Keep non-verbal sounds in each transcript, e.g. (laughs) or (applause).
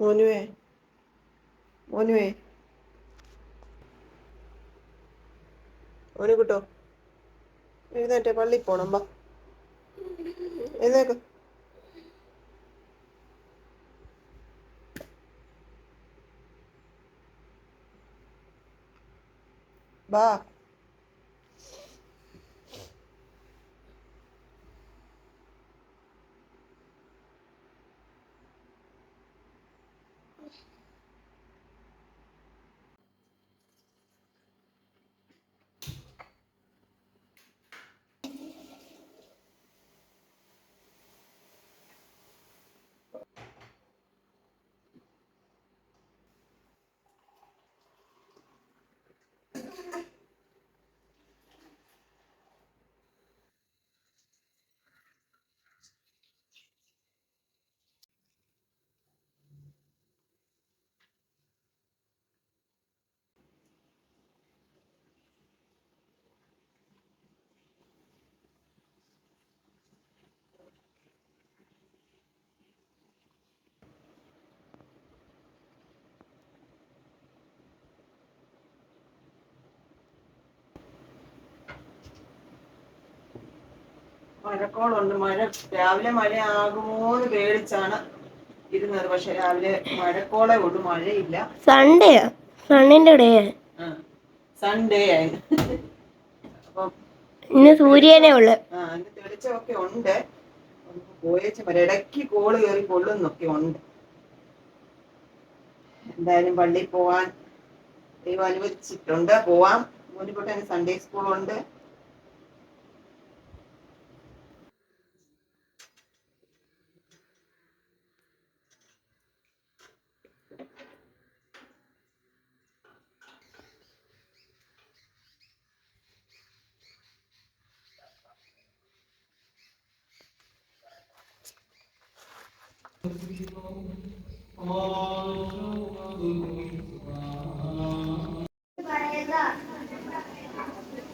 മോനുവേ. മോനുവേ. മോനു കിട്ടോ. എഴുന്നേറ്റെ പള്ളി പോണം വാ. എഴുന്നേക്ക്. വാ. മഴക്കോളുണ്ട്. മഴ രാവിലെ മഴ ആകുമോന്ന് പേടിച്ചാണ് ഇരുന്നത്. പക്ഷെ രാവിലെ മഴക്കോളെ ഉള്ളു. മഴയില്ല. സൺഡേ സണ്ണിന്റെ ഡേ സൺഡേ ആയിരുന്നു അപ്പം ഇന്ന് സൂര്യനെ ഉള്ളു. ആ ഇന്ന് തെളിച്ചമൊക്കെ ഉണ്ട്. പോയേച്ച് ഇടയ്ക്ക് കോൾ കയറി കൊള്ളുന്നൊക്കെ ഉണ്ട്. എന്തായാലും പള്ളിയിൽ പോവാൻ ദൈവം അനുവദിച്ചിട്ടുണ്ട്. പോവാം. മോനിക്കുട്ടന് സൺഡേ സ്കൂളുണ്ട്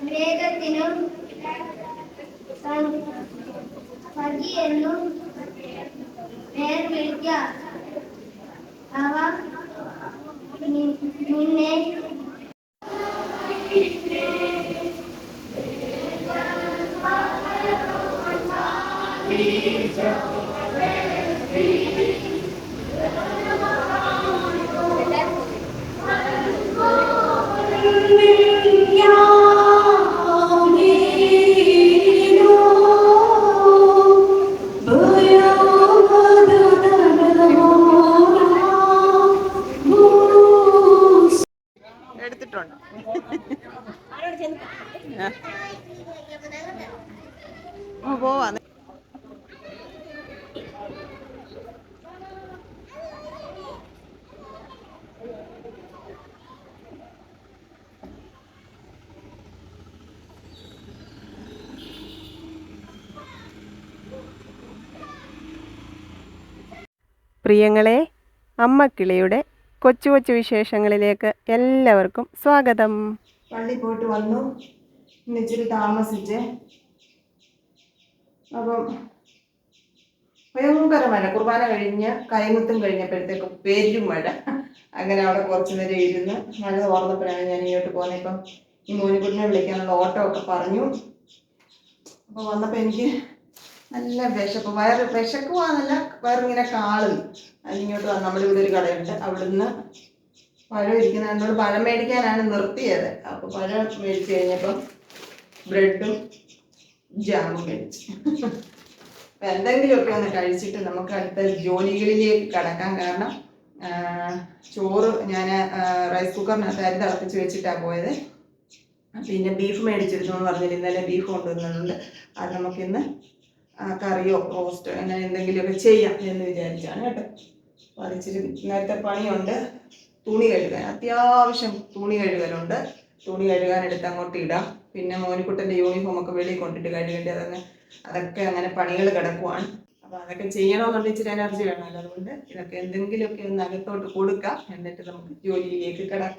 மேகத்தினும் பகி என்னும் பெயர் விழிக்க அவன் நின்னே പ്രിയങ്ങളെ അമ്മക്കിളിയുടെ കൊച്ചു കൊച്ചു വിശേഷങ്ങളിലേക്ക് എല്ലാവർക്കും സ്വാഗതം. പള്ളി പോയിട്ട് വന്നു. ഇന്നിച്ചിരി താമസിച്ച്. അപ്പം ഭയങ്കര മഴ. കുർബാന കഴിഞ്ഞ് കൈമുത്തും കഴിഞ്ഞപ്പോഴത്തേക്കും പെരും മഴ. അങ്ങനെ അവിടെ കുറച്ചു നേരം ഇരുന്ന് മഴ തോർന്നപ്പോഴാണ് ഞാൻ ഇങ്ങോട്ട് പോകുന്നത് ഇപ്പം ഈ മോനിക്കുട്ടിനെ വിളിക്കാനുള്ള ഓട്ടോ ഒക്കെ പറഞ്ഞു. അപ്പോൾ വന്നപ്പോൾ എനിക്ക് നല്ല വിശപ്പ് വയറ് വിശക്കുവാന്നല്ല വയറിങ്ങനെ കാളും. അതിങ്ങോട്ട് വന്ന് നമ്മുടെ ഇവിടെ ഒരു കടയുണ്ട്. അവിടുന്ന് പഴം ഇരിക്കുന്ന എന്നോട് പഴം മേടിക്കാനാണ് നിർത്തിയത്. അപ്പോൾ പഴം മേടിച്ചു കഴിഞ്ഞപ്പം ബ്രെഡും ജാമും മേടിച്ചു. എന്തെങ്കിലുമൊക്കെ ഒന്ന് കഴിച്ചിട്ട് നമുക്ക് അടുത്ത ജോലികളിലേക്ക് കടക്കാൻ കാരണം ചോറ് ഞാൻ റൈസ് കുക്കറിനകത്ത് അരി തിളപ്പിച്ച് വെച്ചിട്ടാണ് പോയത്. പിന്നെ ബീഫ് മേടിച്ചിരുന്നു എന്ന് പറഞ്ഞില്ല ഇന്നലെ ബീഫ് കൊണ്ടുവന്നിട്ടുണ്ട്. അത് നമുക്കിന്ന് കറിയോ റോസ്റ്റോ അങ്ങനെ എന്തെങ്കിലുമൊക്കെ ചെയ്യാം എന്ന് വിചാരിച്ചാണ് കേട്ടോ. അപ്പോൾ അതിച്ചിരി നേരത്തെ പണിയുണ്ട്. തുണി കഴുകാൻ അത്യാവശ്യം തുണി കഴുകലുണ്ട്. തുണി കഴുകാൻ എടുത്ത് അങ്ങോട്ട് ഇടാം. പിന്നെ മോനിക്കുട്ടന്റെ യൂണിഫോം ഒക്കെ വെളിയിൽ കൊണ്ടിട്ട് കഴുകേണ്ടി അതങ്ങ് അതൊക്കെ അങ്ങനെ പണികൾ കിടക്കുവാണ്. അപ്പോൾ അതൊക്കെ ചെയ്യണമെന്നുള്ള ഇച്ചിരി എനർജി വേണമല്ലോ അതുകൊണ്ട് ഇതൊക്കെ എന്തെങ്കിലുമൊക്കെ ഒന്ന് അകത്തോട്ട് കൊടുക്കാം. എന്നിട്ട് നമുക്ക് ജോലിയിലേക്ക് കിടക്കാം.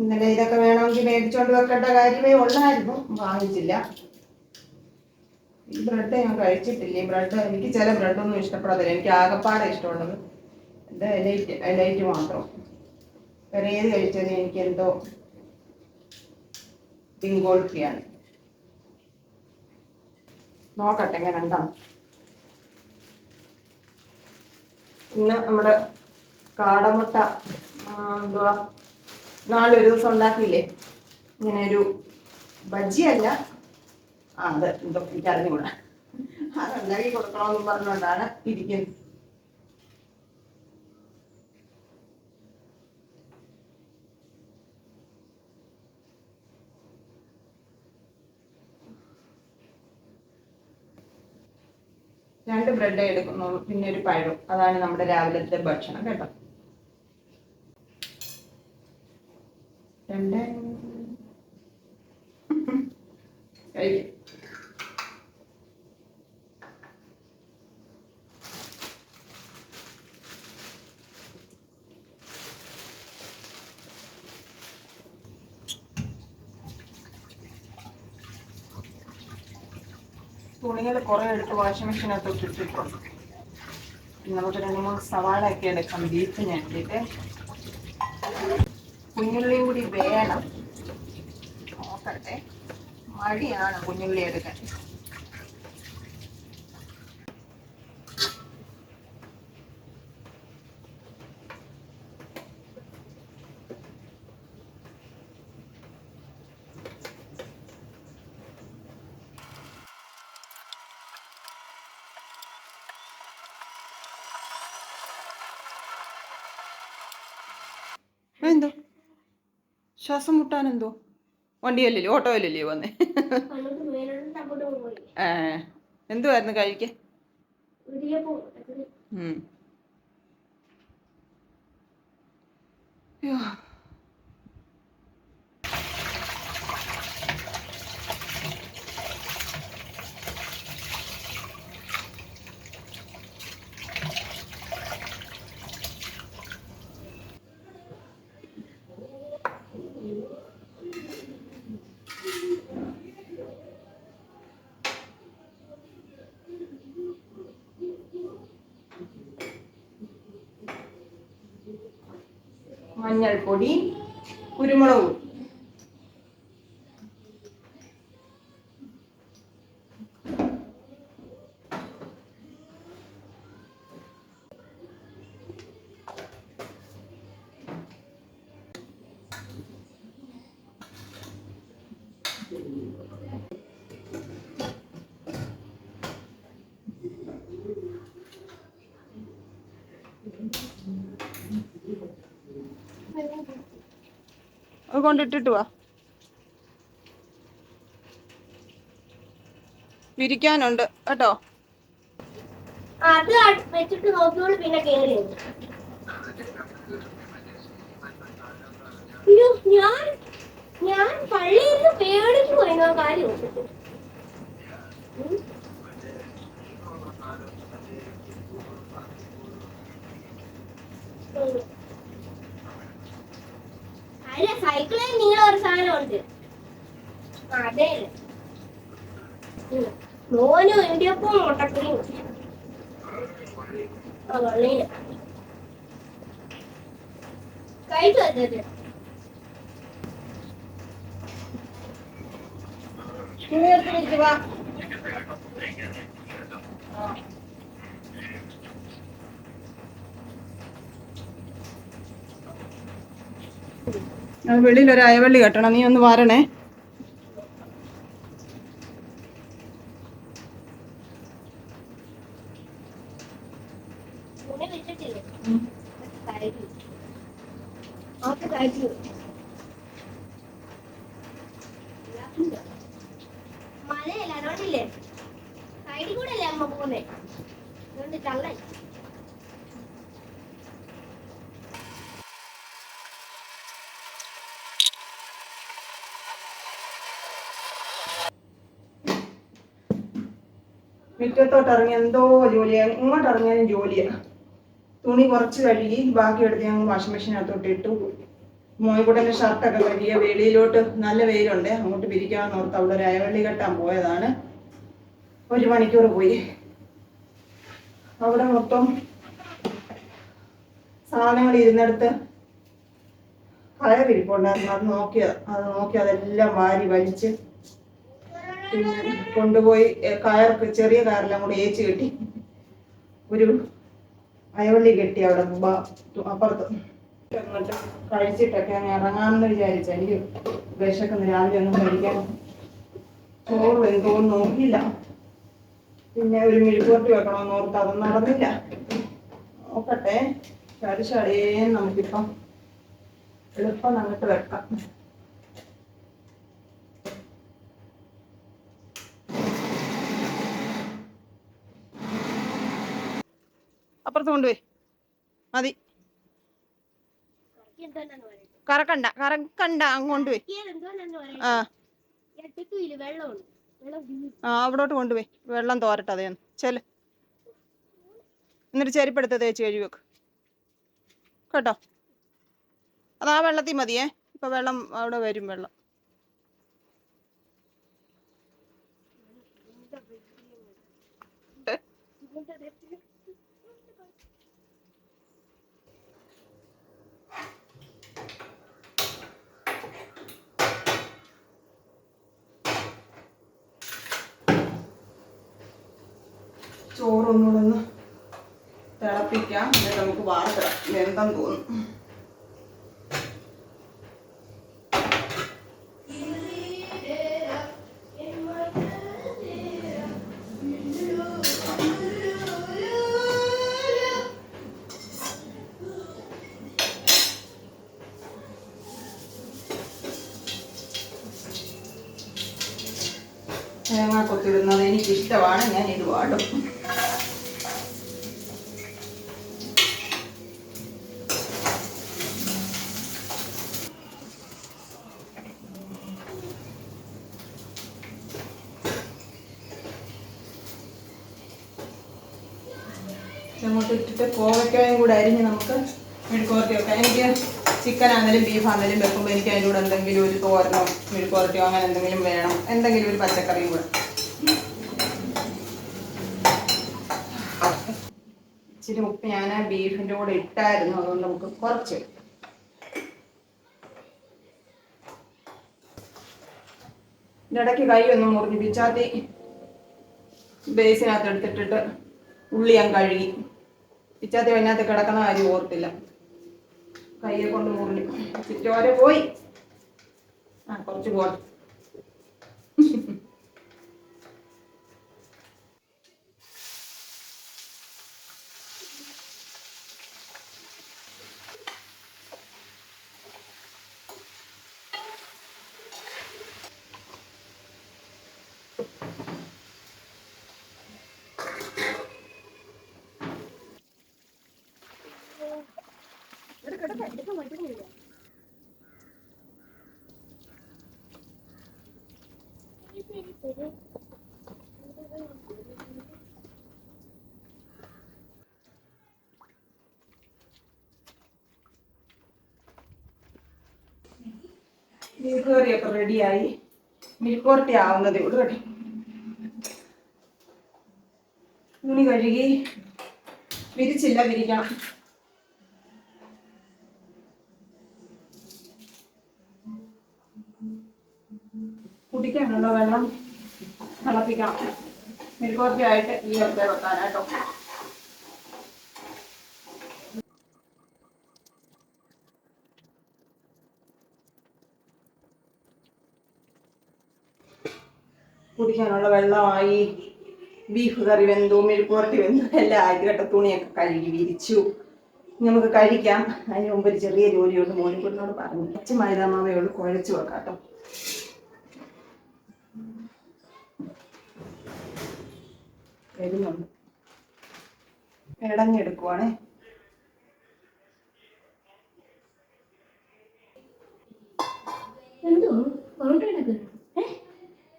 ഇന്നലെ ഇതൊക്കെ വേണമെങ്കിൽ മേടിച്ചോണ്ട് വെക്കേണ്ട കാര്യമേ ഉള്ളായിരുന്നു. വാങ്ങിച്ചില്ല. ഈ ബ്രെഡ് ഞാൻ കഴിച്ചിട്ടില്ല. ഈ ബ്രെഡ് എനിക്ക് ചില ബ്രെഡൊന്നും ഇഷ്ടപ്പെടാത്തില്ല എനിക്ക് ആകപ്പാടെ ഇഷ്ടമുള്ളത്. ഇത് എലൈറ്റ് എലൈറ്റ് മാത്രം. വേറെ ഏത് കഴിച്ചാലും എനിക്ക് എന്തോ പിങ്കോൾക്കിയാണ് നോക്കട്ടെ എങ്ങനെ ഉണ്ടാവും ഇന്ന് നമ്മുടെ കാടമുട്ട എന്തുവാ? നാളെ ഒരു ദിവസം ഉണ്ടാക്കിയില്ലേ? ഇങ്ങനെ ഒരു ബജ്ജിയല്ല ആ അത് എന്തോ എനിക്ക് അറിഞ്ഞുകൂടാ. അത് ഉണ്ടാക്കി കൊടുക്കണമെന്നും പറഞ്ഞുകൊണ്ടാണ് ഇരിക്കുന്നത്. രണ്ട് ബ്രെഡ് എടുക്കുന്നു പിന്നെ ഒരു പഴം അതാണ് നമ്മുടെ രാവിലത്തെ ഭക്ഷണം കേട്ടോ? രണ്ട്. കഴിക്കും. തുണികൾ കുറെ എടുത്ത് വാഷിംഗ് മെഷീനകത്ത് ഇട്ടിട്ടുണ്ട്. നമുക്ക് രണ്ട് മൂന്ന് സവാള ഒക്കെ എടുക്കാം. ബീഫിന് വേണ്ടിയിട്ട് കുഞ്ഞുള്ളിയും കൂടി വേണം. നോക്കട്ടെ. മടിയാണ് കുഞ്ഞുള്ളി എടുക്കാൻ എന്തോ ശ്വാസം മുട്ടാൻ എന്തോ? വണ്ടിയല്ലേ ഓട്ടോയിലല്ലേ വന്നേ? ഏ, എന്തുവായിരുന്നു കഴിക്കാൻ ഉം. അയ്യോ. മഞ്ഞൾപ്പൊടി കുരുമുളക് അത് കൊണ്ടിട്ടിട്ട് വാ. വിരിക്കാനുണ്ട് കേട്ടോ? അത് വെച്ചിട്ട് നോക്കിയോളൂ പിന്നെ കേറി ഞാൻ ഞാൻ പള്ളിയിൽ നിന്ന് പേടിച്ചു പോയി കാര്യം അതെ. മോനും ഇടിയപ്പം മുട്ടക്കറിയും. ആ വെള്ളയിൽ. കഴിച്ചു വെച്ചത് വാ. അത് വെളിയിൽ ഒരു അയവള്ളി കെട്ടണം. നീ ഒന്ന് വരണേ. മഴയല്ല സൈഡിൽ കൂടെ അല്ലേ അമ്മ അതുകൊണ്ട് കള്ളൻ മുറ്റത്തോട്ട് ഇറങ്ങി എന്തോ ജോലിയാണ് ഇങ്ങോട്ട് ഇറങ്ങിയാലും ജോലിയാണ് തുണി കുറച്ച് കഴുകി ബാക്കി എടുത്ത് ഞങ്ങൾ വാഷിംഗ് മെഷീനകത്തോട്ട് ഇട്ടു. മോയിക്കൂട്ടന്റെ ഷർട്ടൊക്കെ കഴുകിയ വെളിയിലോട്ട് നല്ല വെയിലുണ്ട്. അങ്ങോട്ട് പിരിക്കാമെന്ന് ഓർത്ത് അവിടെ ഒരു അയവള്ളി കെട്ടാൻ പോയതാണ്. ഒരു മണിക്കൂർ പോയി. അവിടെ മൊത്തം സാധനങ്ങൾ ഇരുന്നിടത്ത് കയറിരിപ്പുണ്ടായിരുന്നു അത് നോക്കിയത് അത് നോക്കി അതെല്ലാം വാരി വലിച്ച് കൊണ്ടുപോയി കയർക്ക് ചെറിയ കയറെല്ലാം കൂടെ ഏച്ച് കെട്ടി. ഒരു അയവള്ളി കെട്ടി അവിടെ അപ്പുറത്ത്. എന്നിട്ട് കഴിച്ചിട്ടൊക്കെ അങ്ങ് ഇറങ്ങാമെന്ന് വിചാരിച്ച എനിക്ക് വിശക്കുന്ന. രാവിലെ ഒന്നും കഴിക്കാൻ ചോറ് വെന്തോന്ന് നോക്കില്ല പിന്നെ ഒരു മെഴുകുവരട്ടി വെക്കണമെന്ന് ഓർത്ത് അതൊന്നും നടന്നില്ല. നോക്കട്ടെ ചടി ചടിയേ നമുക്കിപ്പം എളുപ്പം അങ്ങോട്ട് വെക്കാം. അപ്പുറത്ത് കൊണ്ടുപോയി. മതി. കറക്കണ്ട കറക്കണ്ട അങ്ങ് കൊണ്ടുപോയി. എന്തോന്നാന്ന് ആ. ആ അവിടോട്ട് കൊണ്ടുപോയി. വെള്ളം തോരട്ടെ അതേ ചെൽ. എന്നിട്ട് ചെരിപ്പെടുത്ത് തേച്ച് കഴുകി വെക്ക്. കേട്ടോ? അത് ആ വെള്ളത്തിൽ മതിയേ. ഇപ്പൊ വെള്ളം അവിടെ വരും വെള്ളം. ചോറൊന്നുകൂടെ ഒന്ന് തിളപ്പിക്കാം. എന്നിട്ട് നമുക്ക് വാർത്തിടാം. വെന്തം തോന്നും. തേങ്ങ കൊത്തിടുന്നത് എനിക്കിഷ്ടമാണ്. ഞാൻ ഇത് പാടും അങ്ങോട്ട് ഇട്ടിട്ട് കോവയ്ക്കായും കൂടെ അരിഞ്ഞ് നമുക്ക് മെഴുക്കുവരട്ടി വെക്കാം എനിക്ക് ചിക്കൻ ആണെങ്കിലും ബീഫ് ആണെങ്കിലും വെക്കുമ്പോൾ എനിക്ക് അതിന്റെ കൂടെ എന്തെങ്കിലും ഒരു തോരനോ മെഴുക്കുവരട്ടിയോ അങ്ങനെ എന്തെങ്കിലും വേണം. എന്തെങ്കിലും ഒരു പച്ചക്കറിയും കൂടെ. ഇച്ചിരി ഉപ്പ് ഞാൻ ബീഫിന്റെ കൂടെ ഇട്ടായിരുന്നു. അതുകൊണ്ട് നമുക്ക് കുറച്ച് ഇടയ്ക്ക് കൈ ഒന്ന് മുറിഞ്ഞ് പിച്ചാത്തി. ബേസിനകത്ത് എടുത്തിട്ടിട്ട് ഉള്ളി ഞാൻ കഴുകി. പിച്ചാത്തി അതിനകത്ത് കിടക്കുന്ന കാര്യം ഓർത്തില്ല. കയ്യെ കൊണ്ട് മുറിഞ്ഞു ചുറ്റോരെ പോയി. ആ കുറച്ച് പോട്ടെ എടുക്കാം, എടുക്കാം, എടുക്കാം, എടുക്കാം. ബീഫ് കറിയൊക്കെ റെഡിയായി മിൽക്കോർട്ടി ആവുന്നതേ ഉള്ളൂ കേട്ടോ. തുണി കഴുകി വിരിച്ചില്ല വിരിക്കണം. കുടിക്കാനുള്ള വെള്ളം? തിളപ്പിക്കണം. മെഴുകുവരട്ടി ആയിട്ട് ഈ വെറുതെ വെക്കാനാട്ടോ കുടിക്കാനുള്ള വെള്ളമായി ബീഫ് കറി വെന്തു മെഴുക്കുവരട്ടി വെന്തു എല്ലാം ആയി തുണിയൊക്കെ കഴുകി വിരിച്ചു. നമുക്ക് കഴിക്കാം. അതിന് മുമ്പ് ഒരു ചെറിയ ജോലിയോട് മോനിക്കുട്ടിനോട് പറഞ്ഞു. അച്ഛൻ മൈതാമാവയോട് കുഴച്ചു വെക്കാട്ടോ. ഇടഞ്ഞെടുക്കുവാണേ. എന്തോ പൊറോട്ട ഉണ്ടാക്കുന്നു ഏ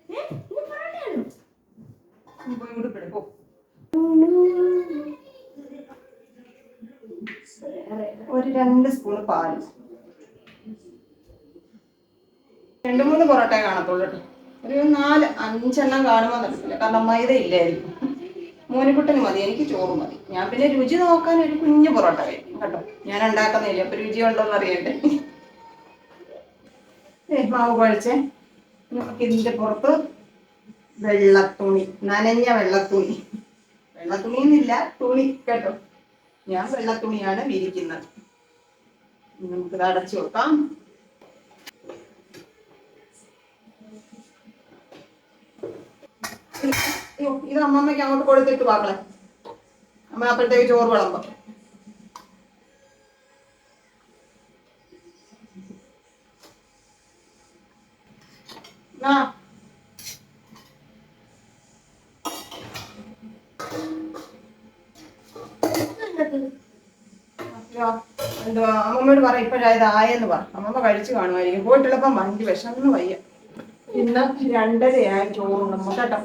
ഏ ഇത് പൊറോട്ടയാണോ പോയി ഉടുപ്പെടുക്കോ ഒരു രണ്ട് സ്പൂൺ പാൽ രണ്ട് മൂന്ന് പൊറോട്ട കാണത്തുള്ളൂ ഒരു നാല് അഞ്ചെണ്ണം കാണുമ്പോൾ നടക്കില്ല. കാരണം മൈദ ഇല്ലായിരിക്കും. മോനിക്കുട്ടന് മതി. എനിക്ക് ചോറ് മതി. ഞാൻ പിന്നെ രുചി നോക്കാൻ ഒരു കുഞ്ഞു പൊറോട്ട കഴിക്കും കേട്ടോ. ഞാൻ ഉണ്ടാക്കുന്നില്ല. അപ്പൊ രുചി ഉണ്ടോന്ന് അറിയട്ടെ മാവ് കുഴച്ചേ. ഇതിന്റെ പുറത്ത് വെള്ളത്തുണി നനഞ്ഞ വെള്ളത്തുണി. വെള്ളത്തുണി എന്നില്ല തുണി കേട്ടോ. ഞാൻ വെള്ളത്തുണിയാണ് വിരിക്കുന്നത്. നമുക്ക് അടച്ചു നോക്കാം ഇത് അമ്മമ്മയ്ക്ക് അങ്ങോട്ട് കൊടുത്തിട്ട് പാക്കളെ അമ്മ അപ്പോഴത്തേക്ക് ചോറ് വിളമ്പം. ആ. എന്തുവാ അമ്മമ്മയോട് പറ ഇപ്പോഴായത് ആയെന്ന് പറ. അമ്മമ്മ കഴിച്ചു കാണുമായിരിക്കും. പോയിട്ടുള്ളപ്പം വണ്ടി വിഷമൊന്നും വയ്യ. ഇന്ന് രണ്ടരയായി ചോറുണ്ട് നമുക്ക് കേട്ടോ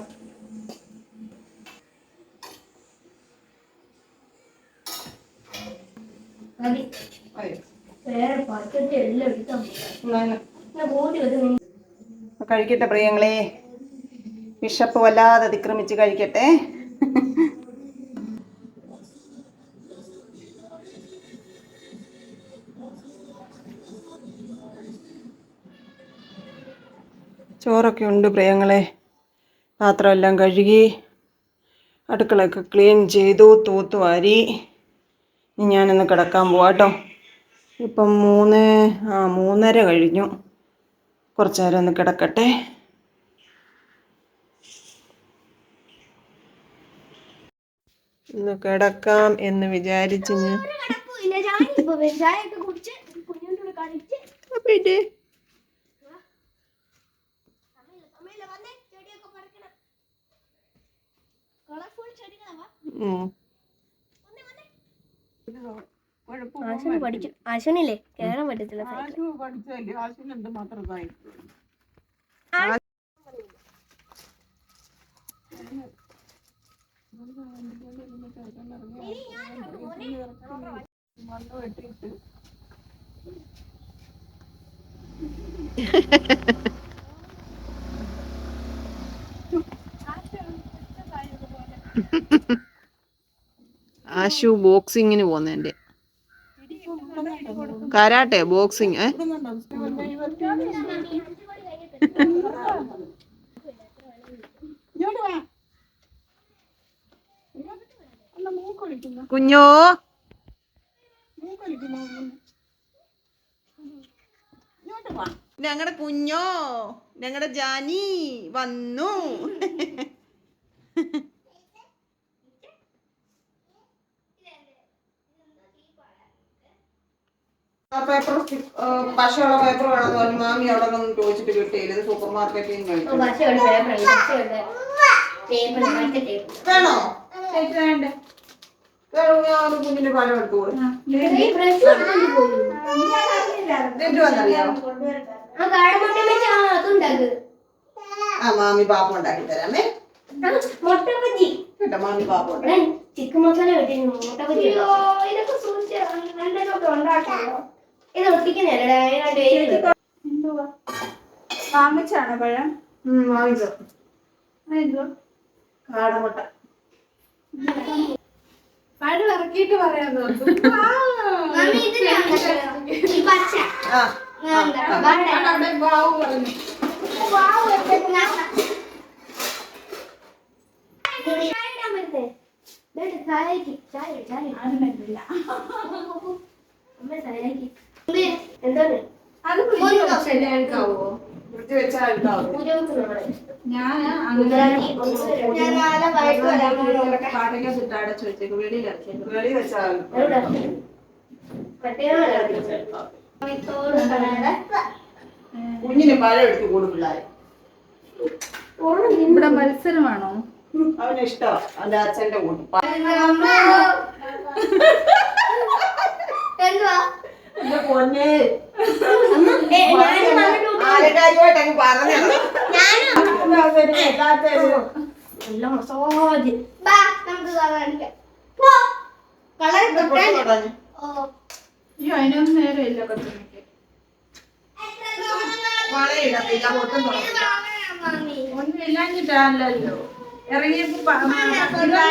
കഴിക്കട്ടെ പ്രിയങ്ങളെ. വിഷപ്പ് വല്ലാതെ അതിക്രമിച്ച് കഴിക്കട്ടെ. ചോറൊക്കെ ഉണ്ട് പ്രിയങ്ങളെ. പാത്രമെല്ലാം കഴുകി അടുക്കളയൊക്കെ ക്ലീൻ ചെയ്തു തൂത്ത് വാരി. ഇനി ഞാനൊന്ന് കിടക്കാൻ പോവാട്ടോ കേട്ടോ ഇപ്പം മൂന്ന് ആ മൂന്നര കഴിഞ്ഞു. കുറച്ച് നേരം ഒന്ന് കിടക്കട്ടെ. ഒന്ന് കിടക്കാം എന്ന് വിചാരിച്ചു ഞാൻ കുഴപ്പമില്ല ചായ ഇപ്പൊ വരും ചായ ഒക്കെ കുടിച്ച് കുഞ്ഞിന്റെ കൂടെ കളിച്ച് പിന്നെ സമയമില്ല സമയമില്ല വന്നേ ചെടിയൊക്കെ പറിക്കണം കളർഫുൾ ചെടികളാ ഉം. വന്നേ വന്നേ ആശുന് പഠിക്കും ആശുനില്ലേ കേറാൻ പറ്റത്തില്ല സൈക്കിൾ (laughs) ആശു ബോക്സിങ്ങിന് പോകുന്നതിന്റെ കരാട്ടെ ബോക്സിങ് ഏ? കുഞ്ഞോ? ഞങ്ങളുടെ കുഞ്ഞോ ഞങ്ങളുടെ ജാനി വന്നു. പേപ്പർ പശയുള്ള പേപ്പർ വേണമെന്ന് പറഞ്ഞു. മാമി അവിടെ നിന്ന് ചോദിച്ചിട്ട് കിട്ടിയില്ല സൂപ്പർ മാർക്കറ്റിൽ വേണോ? വേണ്ട? കുഞ്ഞിന്റെ പഴം എടുത്തു ആ മാമി പാപ്പ ഉണ്ടാക്കി തരാമേ. കേട്ടോ മാമി പാപ്പം ഉണ്ടാക്കി ചിക്കൻ മസാല കിട്ടിയിരുന്നു മുട്ട ബജ്ജി ഇതൊക്കെ സൂക്ഷിച്ച് ഉണ്ടാക്കണോ ഇത് ഒട്ടിക്കുന്നല്ലേ വെക്കാം. വാങ്ങിച്ചാണോ പഴം? വാങ്ങിച്ചോ. കാടമുട്ട. പഴം ഇറക്കിയിട്ട് പറയാൻ ചായ ചായ, ചായ. അമ്മ ചായക്ക്. എന്താണ്? അത് വൃത്തി വെച്ചാൽ ഞാൻ പാട്ടൊക്കെ അടച്ചു വെച്ചേക്ക് വെളിയിൽ വെളി വെച്ചാൽ കുഞ്ഞിന് പഴം എടുത്ത് കൊടു ഇവിടെ മത്സരമാണോ അവന് ഇഷ്ടമാണ് അവന്റെ അച്ഛന്റെ കൂട്ട്. എന്തുവാ? പൊന്നെ. അങ്ങ് പറഞ്ഞു അയ്യോ അതിനൊന്നും നേരമില്ല കൊച്ചുമിക്ക് വളയിടത്തില്ല മാമി ഒന്നും ഇല്ലാഞ്ഞിട്ടല്ലോ ഇറങ്ങിയപ്പോ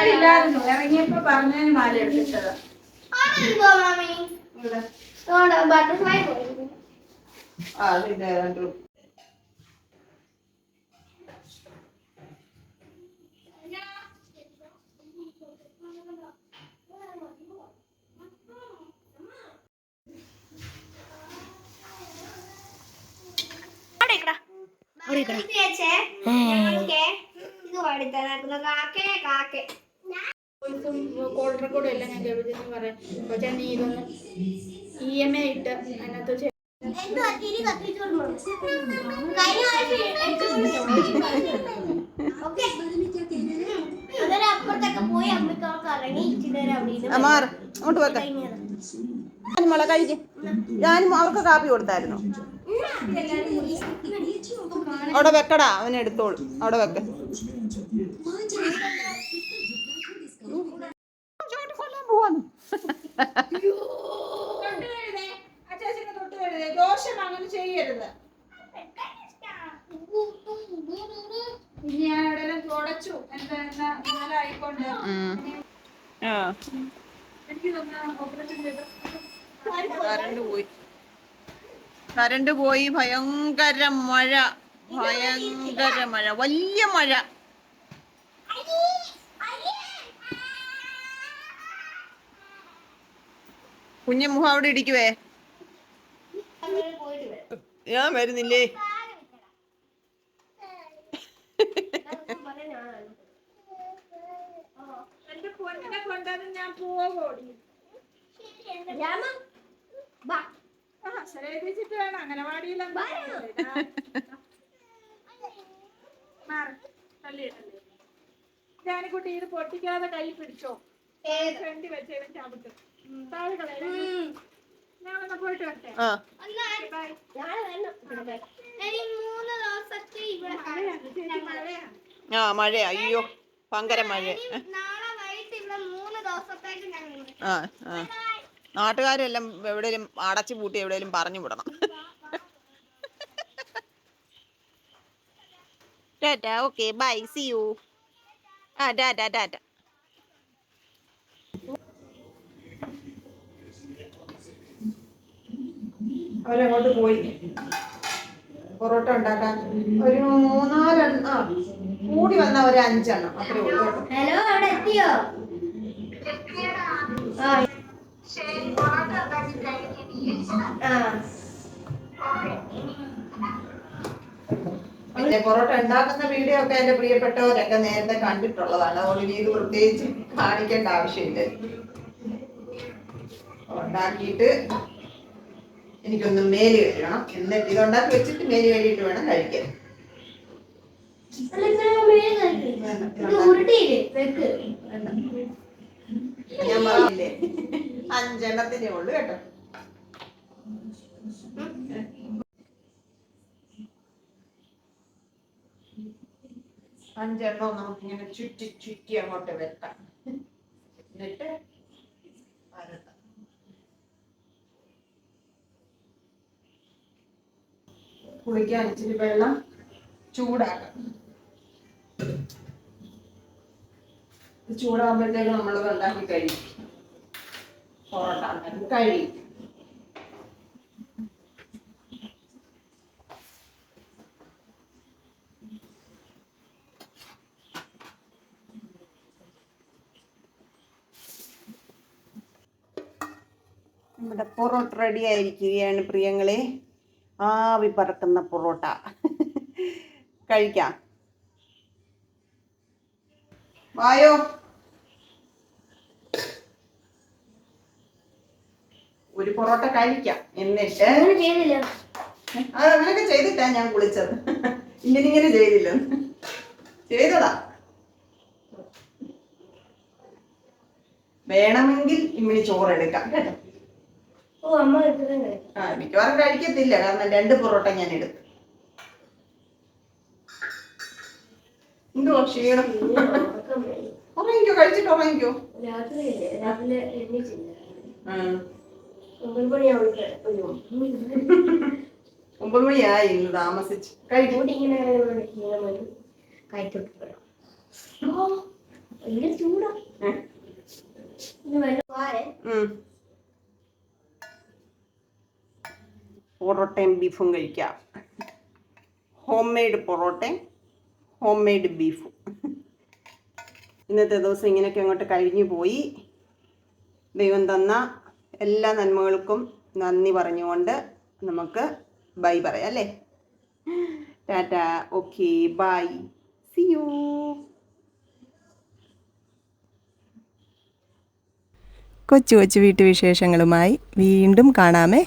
ഇല്ലായിരുന്നു ഇറങ്ങിയപ്പോ പറഞ്ഞതിന് മാല അതുകൊണ്ട് ബട്ടർഫ്ലൈ ആ കാക്കേ. കോൾ റെക്കോർഡ് എല്ലാം ഞാൻ ജപിച്ചെന്ന് പറയാം. പക്ഷെ നീ ഇതൊന്ന് ഇ എം ഐ ഇട്ട് അതിനകത്ത് അങ്ങോട്ട് വെക്ക. ഞാനും മുള കഴിക്കും ഞാനും അവർക്ക് കാപ്പി കൊടുത്തായിരുന്നു. അവിടെ വെക്കടാ അവൻ എടുത്തോളൂ. അവിടെ വെക്ക. (laughs) ദോഷം അങ്ങനെ ചെയ്യരുത്. ഇനി ഞാൻ എവിടെയെല്ലാം തുടച്ചു. എന്താ എന്നാ ഇന്നലെ ആയിക്കൊണ്ട് ആ. എനിക്ക് തോന്നുന്നു ഓപ്പറേഷൻ ചെയ്ത് പോയി. കറണ്ട് പോയി. ഭയങ്കര മഴ. ഭയങ്കര മഴ. വലിയ മഴ. കുഞ്ഞു മുഖം അവിടെ ഇടിക്കുവേ. ഞാൻ വരുന്നില്ലേ ഞാൻ ജാനിക്കുട്ടി ഇത് പൊട്ടിക്കാതെ കൈ പിടിച്ചോ? ഫ്രണ്ടി വെച്ചേലും ചാപിട്ട് താഴെ കളയരുത്. ആ. മഴ അയ്യോ ഭയങ്കര മഴ ആ ആ. നാട്ടുകാരെല്ലാം എവിടെയും അടച്ചു പൂട്ടി എവിടെയും പറഞ്ഞു വിടണം. Tata okay. Bye. See you. ആ ടാറ്റ ടാറ്റ. അവരങ്ങോട്ട് പോയി. പൊറോട്ട ഉണ്ടാക്കാൻ. ഒരു മൂന്നാലെണ്ണ ആ കൂടി വന്ന ഒരു അഞ്ചെണ്ണം. അത്രേ ഉള്ളൂ ഹലോ അവിടെ എത്തിയോ? ആ. പൊറോട്ട ഉണ്ടാക്കുന്ന വീഡിയോ ഒക്കെ എന്റെ പ്രിയപ്പെട്ടവരൊക്കെ നേരത്തെ കണ്ടിട്ടുള്ളതാണ്. അതുകൊണ്ട് ഇനി ഇത് പ്രത്യേകിച്ച് കാണിക്കേണ്ട ആവശ്യമില്ല. ഉണ്ടാക്കിയിട്ട് എനിക്കൊന്ന് മേൽ കഴുകണം. എന്നിട്ട് ഇത് ഉണ്ടാക്കി വെച്ചിട്ട് മേൽ കഴുകിയിട്ട് വേണം കഴിക്കാൻ. ഞാൻ പറഞ്ഞില്ലേ? അഞ്ചെണ്ണത്തിനേ ഉള്ളു കേട്ടോ. അഞ്ചെണ്ണം നമുക്കിങ്ങനെ ചുറ്റി ചുറ്റി അങ്ങോട്ട് വെക്കാം. എന്നിട്ട് കുളിക്കാൻ ഇച്ചിരി വെള്ളം ചൂടാക്കാം. ചൂടാകുമ്പോഴത്തേക്ക് നമ്മളത് ഉണ്ടാക്കി കഴിയും പൊറോട്ട കഴിയും നമ്മുടെ പൊറോട്ട റെഡി ആയിരിക്കുകയാണ് പ്രിയങ്ങളെ. ആവി പറക്കുന്ന പൊറോട്ട. കഴിക്കാം. വായോ? ഒരു പൊറോട്ട കഴിക്കാം. എന്നിട്ട് അത് അങ്ങനെയൊക്കെ ചെയ്തിട്ടാ ഞാൻ കുളിച്ചത്. ഇങ്ങനെ ഇങ്ങനെ ചെയ്തില്ല. ചെയ്തതാ. വേണമെങ്കിൽ ഇമ്മിണി ചോറ് എടുക്കാം കേട്ടോ. ഓ അമ്മ ഇത്രയും കഴിക്കും ആ മിക്കവാറും കഴിക്കത്തില്ല കാരണം രണ്ട് പൊറോട്ട ഞാൻ എടുത്തു. എന്തോ ക്ഷീണം. ഉറങ്ങിക്കോ കഴിച്ചിട്ട് ഉറങ്ങിക്കോ. രാവിലെ. ഒമ്പത് മണിയായി ഇന്ന് താമസിച്ച്. കഴിക്കും കൂട്ടി ഇങ്ങനെ ഇങ്ങനെ ഇങ്ങനെ വരും. കയറ്റോട്ട് പോരാം. ഓ, ഭയങ്കര ചൂടാ ഇത് വെള്ളം പാരെ പൊറോട്ടയും ബീഫും കഴിക്കാം. ഹോം മെയ്ഡ് പൊറോട്ടയും ഹോം മെയ്ഡ് ബീഫും. ഇന്നത്തെ ദിവസം ഇങ്ങനെയൊക്കെ അങ്ങോട്ട് കഴിഞ്ഞു പോയി. ദൈവം തന്ന എല്ലാ നന്മകൾക്കും നന്ദി പറഞ്ഞുകൊണ്ട് നമുക്ക് ബൈ പറയാം അല്ലേ? Tata okay bye. See you കൊച്ചു കൊച്ചു വീട്ടുവിശേഷങ്ങളുമായി വീണ്ടും കാണാമേ.